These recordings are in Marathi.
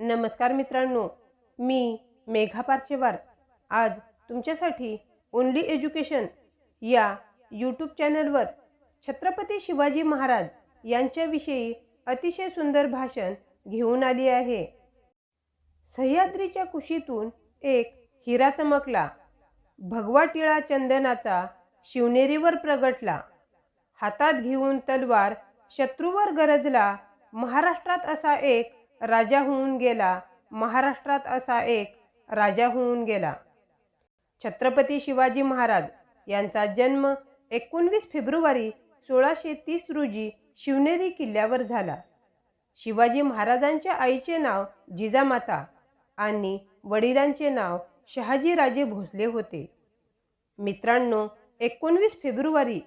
नमस्कार मित्रांनो मी मेघा पारचेवार. आज तुमच्यासाठी ओनली एज्युकेशन या यूट्यूब चॅनलवर छत्रपती शिवाजी महाराज यांच्याविषयी अतिशय सुंदर भाषण घेऊन आली आहे. सह्याद्रीच्या कुशीतून एक हिरा चमकला. भगवा टिळा चंदनाचा शिवनेरीवर प्रगटला. हातात घेऊन तलवार शत्रूवर गरजला. महाराष्ट्रात असा एक राजा होऊन गेला. महाराष्ट्रात असा एक राजा होऊन गेला. छत्रपती शिवाजी महाराज यांचा जन्म एकोणवीस फेब्रुवारी सोळाशे तीस रोजी शिवनेरी किल्ल्यावर झाला. शिवाजी महाराजांच्या आईचे नाव जिजामाता आणि वडिलांचे नाव शहाजीराजे भोसले होते. मित्रांनो एकोणवीस फेब्रुवारी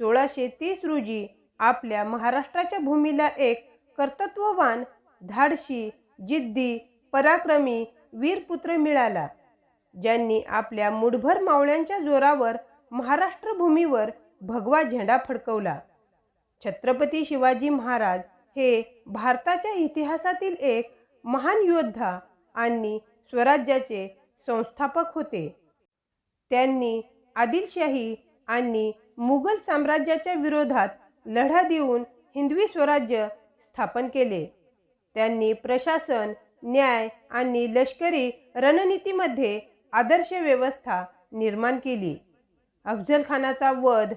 सोळाशे तीस रोजी आपल्या महाराष्ट्राच्या भूमीला एक कर्तृत्ववान धाडशी जिद्दी पराक्रमी वीरपुत्र मिळाला. ज्यांनी आपल्या मुठभर मावळ्यांच्या जोरावर महाराष्ट्र भूमीवर भगवा झेंडा फडकवला. छत्रपती शिवाजी महाराज हे भारताच्या इतिहासातील एक महान योद्धा आणि स्वराज्याचे संस्थापक होते. त्यांनी आदिलशाही आणि मुघल साम्राज्याच्या विरोधात लढा देऊन हिंदवी स्वराज्य स्थापन केले. त्यांनी प्रशासन न्याय आणि लष्करी रणनीतीमध्ये आदर्श व्यवस्था निर्माण केली. अफजल खानाचा वध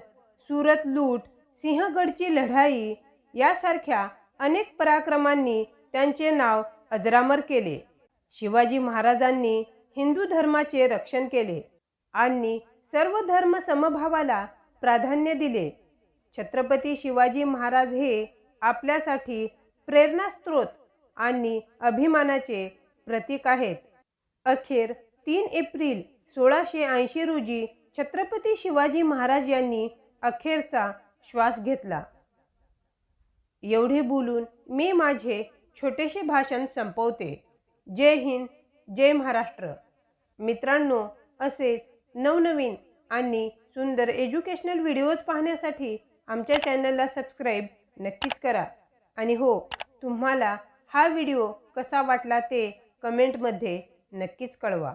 सुरत लूट सिंहगडची लढाई यासारख्या अनेक पराक्रमांनी त्यांचे नाव अजरामर केले. शिवाजी महाराजांनी हिंदू धर्माचे रक्षण केले आणि सर्व धर्म समभावाला प्राधान्य दिले. छत्रपती शिवाजी महाराज हे आपल्यासाठी प्रेरणास्त्रोत आणि अभिमानाचे प्रतीक आहेत. अखेर तीन एप्रिल सोळाशे ऐंशी रोजी छत्रपती शिवाजी महाराज यांनी अखेरचा श्वास घेतला. एवढे बोलून मी माझे छोटेसे भाषण संपवते. जय हिंद जय महाराष्ट्र. मित्रांनो असेच नवनवीन आणि सुंदर एज्युकेशनल व्हिडिओज पाहण्यासाठी आमच्या चॅनलला सबस्क्राईब नक्कीच करा. आणि हो तुम्हाला हा व्हिडिओ कसा वाटला ते कमेंटमध्ये नक्कीच कळवा.